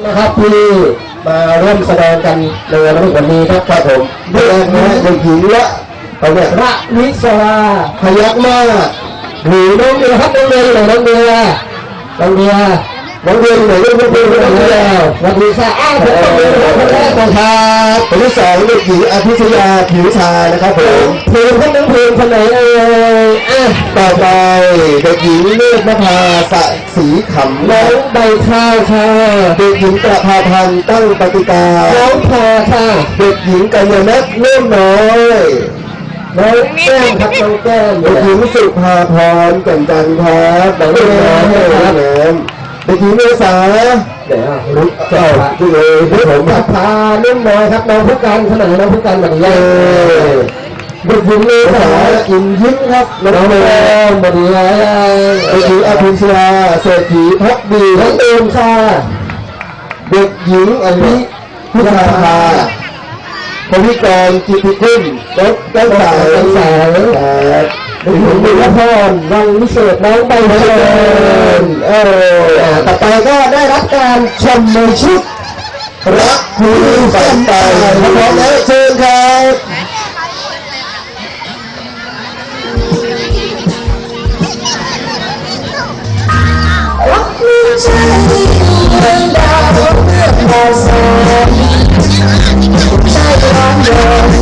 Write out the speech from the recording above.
นะครับที่มาร่วมแสดงกันในวันนี้ครับครับผมแรกนะเด็กหญิงละเขาเนี่ยพระวิศราพยักมากหนูน้องเดียครับน้องเดียอยู่ไหนน้องเดียน้องเดีย น้องเดียอยู่ไหนลูกน้องเดียอยู่ไหนน้องเดียสวัสดีค่ะอ้าวผมต้องเดียคนแรกนะครับคนที่สองเด็กหญิงอภิชยาผิวชายนะครับผมเพลงคนหนึ่งเพลงคนไหนเอ่ยอะต่อไปเด็กหญิงเลือดนภาสะสีขำน้องใบข้าวค่ะเด็กหญิงประภาพันธ์ตั้งปฏิกาน้องพอค่ะเด็กหญิงกัญญาณัทเลื่อมน้อยน้องแก้มครับน้องแก้มเด็กหญิงสุภาพรแก่นจันทร์ครับน้องแก้มครับ เด็กหญิงเมษาเดี๋ยวรู้เจ้าที่เลยที่ผมประภาเลื่อมน้อยครับน้องผู้การขนาดน้องผู้การแบบนี้เด็กหญิงเมษาอินยิ้มครับน้องแก้มบดีเด็กหญิงอภิชยาเศรษฐีพักดีน้องเอิมค่ะ เด็กหญิงอันนี้พิธาภาพวิกรจิตติคุณรถตั้งสายตั้งสาย เด็กหญิงบุญพรวังวิเศษน้องใบเฟิร์นเอออ่าต่อไปก็ได้รับการชมในชุดรักคุณฝันใจพร้อมแล้วเชิญครับรักมีใจเมืองดาวเรื่องดาวแสงใจร้อนเดิน